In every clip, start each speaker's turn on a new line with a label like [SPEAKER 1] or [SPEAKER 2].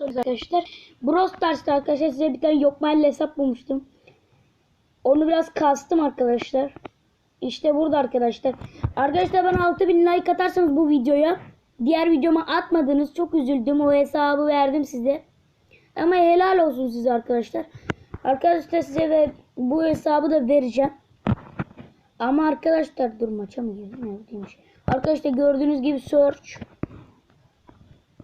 [SPEAKER 1] arkadaşlar. Brawl Stars'ta arkadaşlar size bir tane Yokmail hesap bulmuştum. Onu biraz kastım arkadaşlar. İşte burada arkadaşlar. Arkadaşlar bana 6000 like atarsanız bu videoya. Diğer videoma atmadınız. Çok üzüldüm. O hesabı verdim size. Ama helal olsun size arkadaşlar. Arkadaşlar size ve bu hesabı da vereceğim. Ama arkadaşlar dur maça mı girdim? Arkadaşlar gördüğünüz gibi search.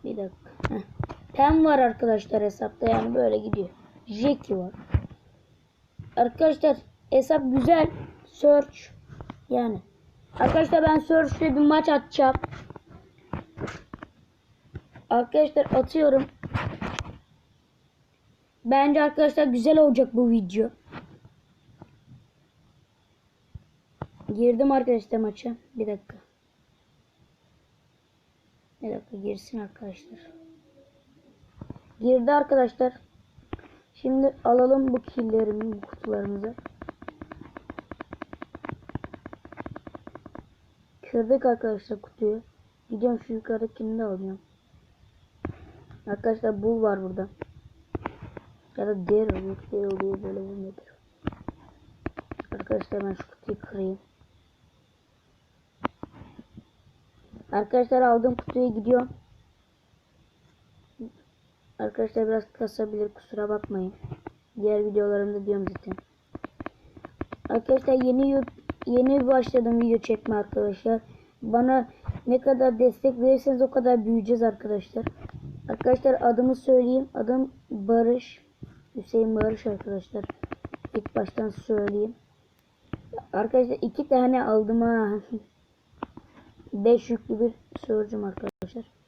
[SPEAKER 1] Bir dakika. Heh. Pen var arkadaşlar hesapta yani böyle gidiyor. Jackie var. Arkadaşlar hesap güzel. Search. Yani. Arkadaşlar ben Search'te bir maç atacağım. Arkadaşlar atıyorum. Bence arkadaşlar güzel olacak bu video. Girdim arkadaşlar maça. Bir dakika. Bir dakika girsin arkadaşlar. Girdi arkadaşlar. Şimdi alalım bu killerimi, bu kutularımızı. Kırdık arkadaşlar kutuyu. Gidiyorum şu yukarıdakini de alıyorum. Arkadaşlar bul var burada. Ya da der oluyor, der oluyor böyle bu nedir? Arkadaşlar ben şu kutuyu kırayım. Arkadaşlar aldığım kutuya gidiyorum. Arkadaşlar biraz kasabilir kusura bakmayın. Diğer videolarımda diyorum zaten. Arkadaşlar yeni yeni başladım video çekme arkadaşlar. Bana ne kadar destek verirseniz o kadar büyüyeceğiz arkadaşlar. Arkadaşlar adımı söyleyeyim. Adım Barış. Hüseyin Barış arkadaşlar. İlk baştan söyleyeyim. Arkadaşlar iki tane aldım ha. 5 yüklü bir sorucum arkadaşlar.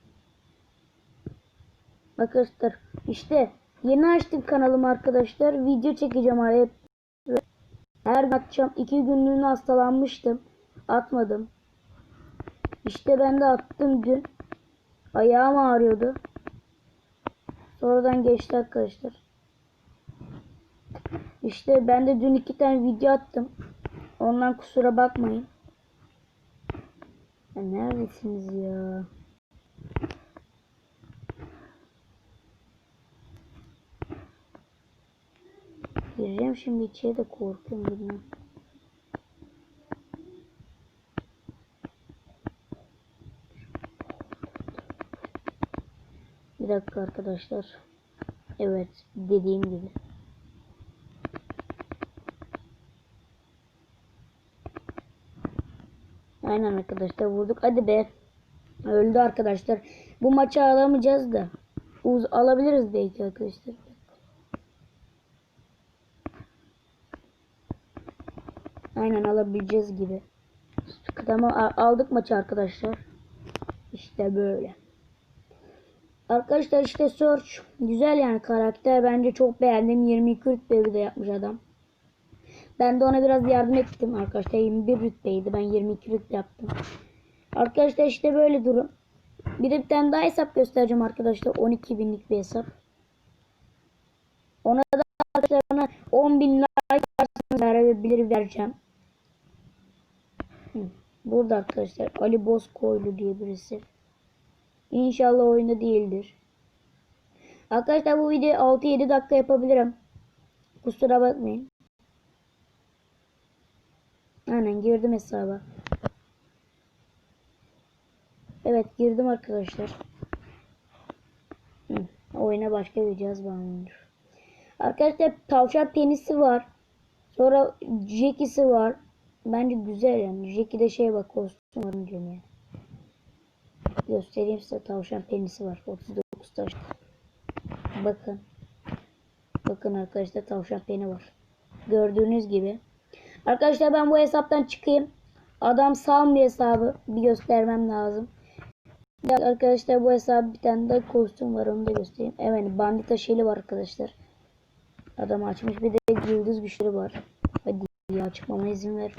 [SPEAKER 1] Arkadaşlar işte yeni açtım kanalımı arkadaşlar. Video çekeceğim araya. Her atacağım. 2 günlüğüne hastalanmıştım. Atmadım. İşte ben de attım dün. Ayağım ağrıyordu. Sonradan geçti arkadaşlar. İşte ben de dün iki tane video attım. Ondan kusura bakmayın. Ya neredesiniz ya? Gireceğim şimdi içeri de korkuyorum bilmem. Bir dakika arkadaşlar. Evet dediğim gibi. Aynen arkadaşlar vurduk. Hadi be. Öldü arkadaşlar. Bu maçı alamayacağız da. Uz alabiliriz belki arkadaşlar. Aynen alabileceğiz gibi. Tamam a- aldık maçı arkadaşlar. İşte böyle. Arkadaşlar işte Search güzel yani karakter bence çok beğendim. 22 rütbe bir de yapmış adam. Ben de ona biraz yardım ettim arkadaşlar. 21 rütbeydi. Ben 22 rütbe yaptım. Arkadaşlar işte böyle durum. Bir de bir tane daha hesap göstereceğim arkadaşlar. 12 binlik bir hesap. Ona da arkadaşlar bana 10 bin like verebilir vereceğim. Burada arkadaşlar Ali Bozkoylu diye birisi. İnşallah oyunda değildir. Arkadaşlar bu videoyu 6-7 dakika yapabilirim. Kusura bakmayın. Aynen girdim hesaba. Evet girdim arkadaşlar. Hı, oyuna başka bir cihaz bağlanıyor. Arkadaşlar tavşan penisi var. Sonra Jackie'si var. Bence güzel yani. Jackie'de şey bak kostüm var diyorum yani. Göstereyim size tavşan penisi var. 39 taş. Bakın. Bakın arkadaşlar tavşan peni var. Gördüğünüz gibi. Arkadaşlar ben bu hesaptan çıkayım. Adam salmıyor hesabı. Bir göstermem lazım. Bir Arkadaşlar bu hesap bir tane de kostüm var onu da göstereyim. Evet bandita şeyli var arkadaşlar. Adam açmış bir de yıldız güçleri var. Hadi ya çıkmama izin ver.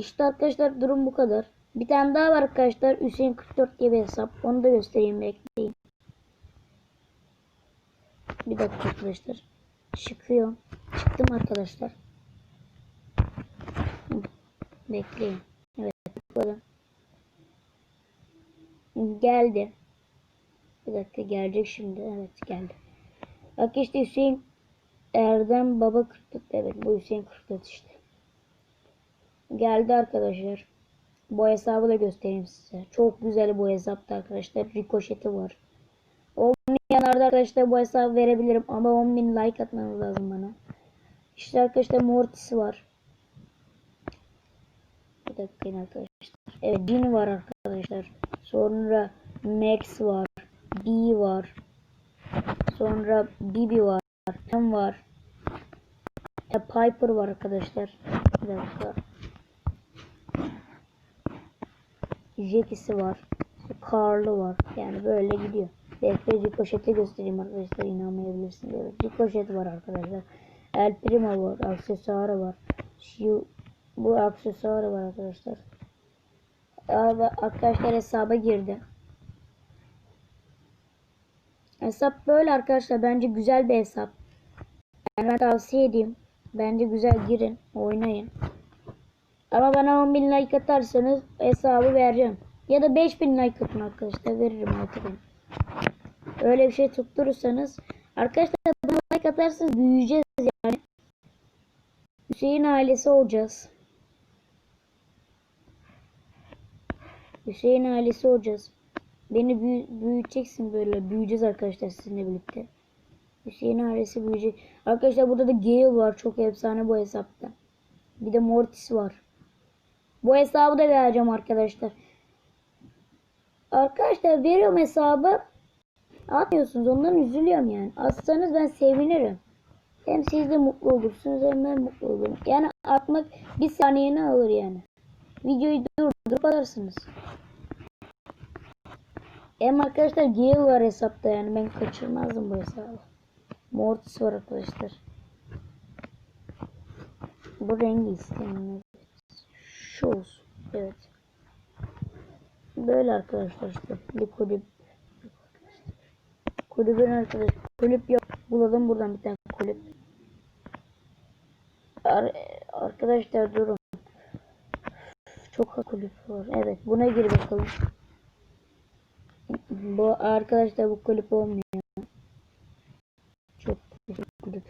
[SPEAKER 1] İşte arkadaşlar durum bu kadar. Bir tane daha var arkadaşlar. Hüseyin 44 diye bir hesap. Onu da göstereyim bekleyin. Bir dakika arkadaşlar. Çıkıyor. Çıktım arkadaşlar. Bekleyin. Evet. Tıkladım. Geldi. Bir dakika gelecek şimdi. Evet geldi. Bak işte Hüseyin Erdem Baba 44. Evet bu Hüseyin 44 işte. Geldi arkadaşlar. Bu hesabı da göstereyim size. Çok güzel bu hesapta arkadaşlar. Rikoşeti var. 10 yanlarda arkadaşlar bu hesabı verebilirim ama 10.000 like atmanız lazım bana. İşte arkadaşlar Mortis var. Bir dakika arkadaşlar. Evet Jin var arkadaşlar. Sonra Max var. B var. Sonra Bibi var. Pam var. E, Piper var arkadaşlar. Bir dakika. Jackie'si var. Carl'ı var. Yani böyle gidiyor. Bekle Ricochet'i göstereyim arkadaşlar. inanmayabilirsiniz. Evet, Ricochet var arkadaşlar. El Primo var. Aksesuarı var. Şu bu aksesuarı var arkadaşlar. Abi, arkadaşlar hesaba girdi. Hesap böyle arkadaşlar. Bence güzel bir hesap. Yani ben tavsiye edeyim. Bence güzel girin. Oynayın. Ama bana 10.000 like atarsanız hesabı vereceğim. Ya da 5000 like atın arkadaşlar. Veririm artık. Öyle bir şey tutturursanız. Arkadaşlar bana like atarsanız büyüyeceğiz yani. Hüseyin ailesi olacağız. Hüseyin ailesi olacağız. Beni büyü büyüteceksin böyle. Büyüyeceğiz arkadaşlar sizinle birlikte. Hüseyin ailesi büyüyecek. Arkadaşlar burada da Gale var. Çok efsane bu hesapta. Bir de Mortis var. Bu hesabı da vereceğim arkadaşlar. Arkadaşlar veriyorum hesabı. Atmıyorsunuz. Ondan üzülüyorum yani. Atsanız ben sevinirim. Hem siz de mutlu olursunuz hem ben mutlu olurum. Yani atmak bir saniyeni alır yani. Videoyu durdurup atarsınız. Hem arkadaşlar Gale var hesapta yani ben kaçırmazdım bu hesabı. Mortis var arkadaşlar. Bu rengi istemiyorum. Şu olsun. Evet. Böyle arkadaşlar işte. Bir kulüp. Kulübün arkadaş. Kulüp yok. Bulalım buradan bir tane kulüp. Ar arkadaşlar durun. Çok kulüp var. Evet buna gir bakalım. Bu arkadaşlar bu kulüp olmuyor. Çok kulüp.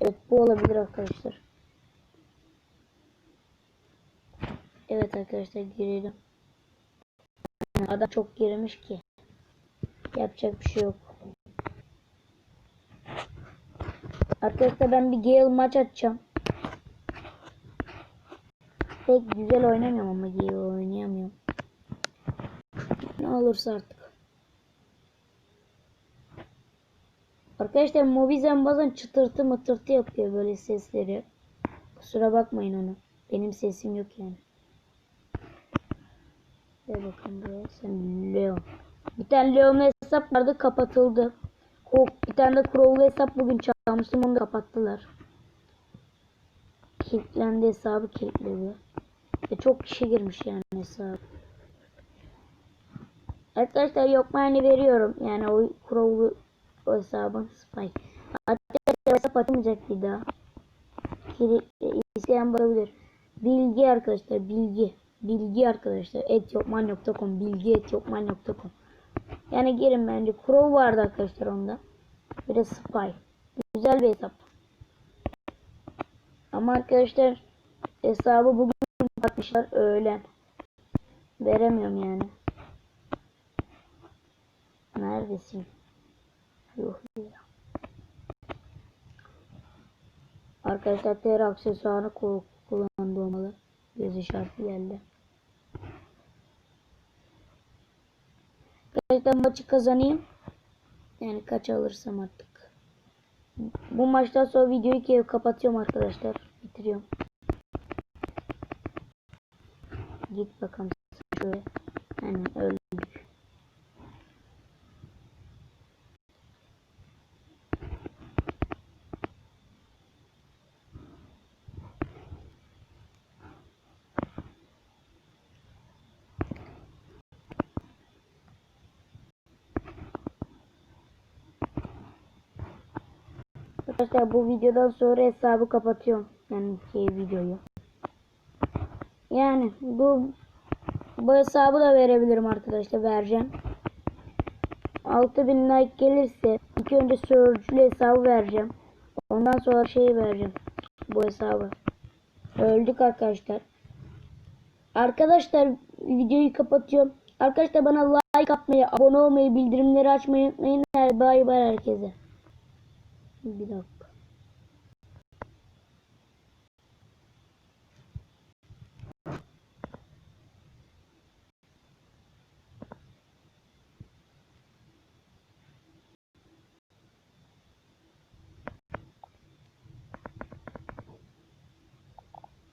[SPEAKER 1] Evet bu olabilir arkadaşlar. Evet arkadaşlar girelim. Adam çok girmiş ki. Yapacak bir şey yok. Arkadaşlar ben bir Gale maç atacağım. Pek güzel oynamıyorum ama Gale oynayamıyorum. Ne olursa artık. Arkadaşlar Mobizen bazen çıtırtı mıtırtı yapıyor böyle sesleri. Kusura bakmayın ona. Benim sesim yok yani. Gel bakın buraya. Sen Leon. Bir tane Leon hesap vardı kapatıldı. Bir tane de Crow'lu hesap bugün çalmıştım onu da kapattılar. Kilitlendi hesabı kilitledi. Ve çok kişi girmiş yani hesap. Arkadaşlar yok yani veriyorum. Yani o Crow'lu o hesabın spy. Hatta hesap açmayacak bir daha. Kilit, isteyen bakabilir. Bilgi arkadaşlar bilgi. Bilgi arkadaşlar. Etyopman.com bilgi etyopman.com Yani girin bence. Crow vardı arkadaşlar onda. Bir de Spy. Güzel bir hesap. Ama arkadaşlar hesabı bugün bakmışlar öğlen. Veremiyorum yani. Neredesin? Yok ya. Arkadaşlar ter aksesuarı olmalı. İşareti geldi. Gerçekten maçı kazanayım. Yani kaç alırsam artık. Bu maçtan sonra videoyu ki kapatıyorum arkadaşlar. Bitiriyorum. Git bakalım şöyle. Yani öldük. Arkadaşlar bu videodan sonra hesabı kapatıyorum. Yani şey videoyu. Yani bu Bu hesabı da verebilirim arkadaşlar. Vereceğim. 6000 like gelirse ilk önce sörcülü hesabı vereceğim. Ondan sonra şeyi vereceğim. Bu hesabı. Öldük arkadaşlar. Arkadaşlar videoyu kapatıyorum. Arkadaşlar bana like atmayı, abone olmayı, bildirimleri açmayı unutmayın. Bay bay herkese. Bir dakika.